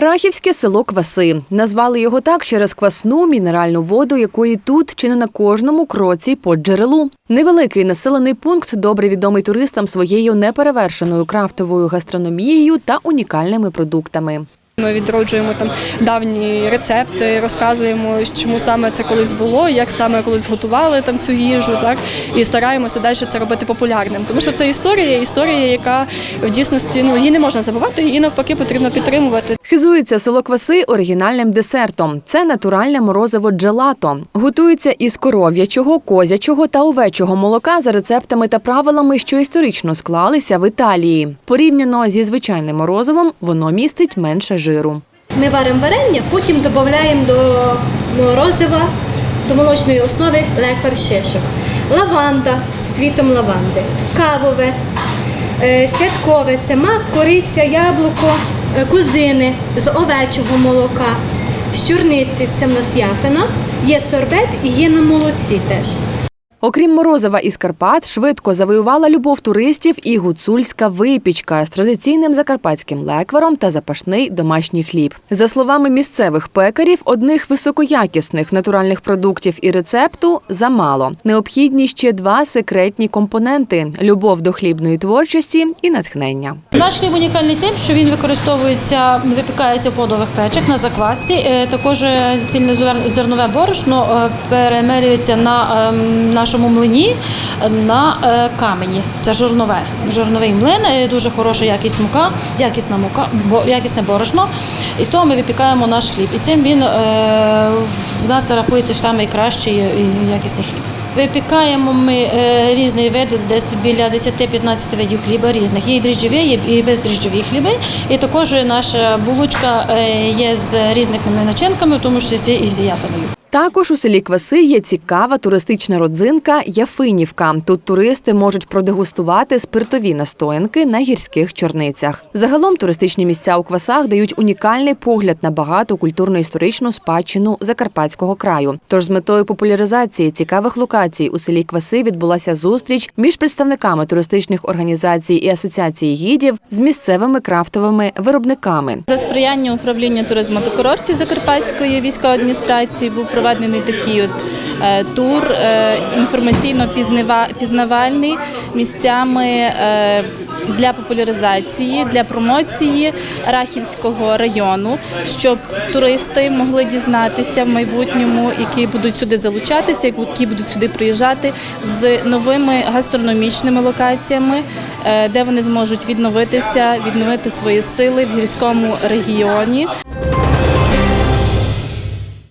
Рахівське село Кваси. Назвали його так через квасну мінеральну воду, якої тут чи не на кожному кроці по джерелу. Невеликий населений пункт добре відомий туристам своєю неперевершеною крафтовою гастрономією та унікальними продуктами. Ми відроджуємо там давні рецепти, розказуємо, чому саме це колись було, як саме колись готували там цю їжу, так і стараємося далі це робити популярним. Тому що це історія, історія, яка в дійсності ну її не можна забувати, її навпаки потрібно підтримувати. Хизується село Кваси оригінальним десертом. Це натуральне морозиво джелато. Готується із коров'ячого, козячого та овечого молока за рецептами та правилами, що історично склалися в Італії. Порівняно зі звичайним морозивом, воно містить менше жиру. Ми варимо варення, потім додаємо до морозива, до молочної основи леквар шишок. Лаванда з цвітом лаванди, кавове, е, святкове. Це мак, кориця, яблуко, е, кузини з овечого молока, з чорниці це в нас яфина, є сорбет і є на молоці теж. Окрім морозива із Карпат, швидко завоювала любов туристів і гуцульська випічка з традиційним закарпатським лекваром та запашний домашній хліб. За словами місцевих пекарів, одних високоякісних натуральних продуктів і рецепту замало. Необхідні ще два секретні компоненти: любов до хлібної творчості і натхнення. Наш хліб унікальний тим, що він використовується, випікається в подових печах на заквасці. Е, Також е, цільнозернове борошно е, перемелюється на ем, нашому млині на камені. Це жорнове. Жорновий млин, дуже хороша якість мука, якісна мука, якісне борошно. І з того ми випікаємо наш хліб. І цим він в нас рахується що найкращий і якісний хліб. Випікаємо ми різні види, десь біля 10-15 видів хліба різних. Є і дріжджові, є і бездріжджові хліби. І також наша булочка е, є з різними начинками, в тому числі і з яфиною. Також у селі Кваси є цікава туристична родзинка Яфинівка. Тут туристи можуть продегустувати спиртові настоянки на гірських чорницях. Загалом туристичні місця у Квасах дають унікальний погляд на багату культурно-історичну спадщину Закарпатського краю. Тож з метою популяризації цікавих локацій у селі Кваси відбулася зустріч між представниками туристичних організацій і асоціації гідів з місцевими крафтовими виробниками. За сприяння управління туризму та курортів Закарпатської військової адміністрації був проведений такий от е, тур е, інформаційно-пізнавальний місцями е, для популяризації, для промоції Рахівського району, щоб туристи могли дізнатися в майбутньому, які будуть сюди залучатися, які будуть сюди приїжджати з новими гастрономічними локаціями, де вони зможуть відновитися, відновити свої сили в гірському регіоні.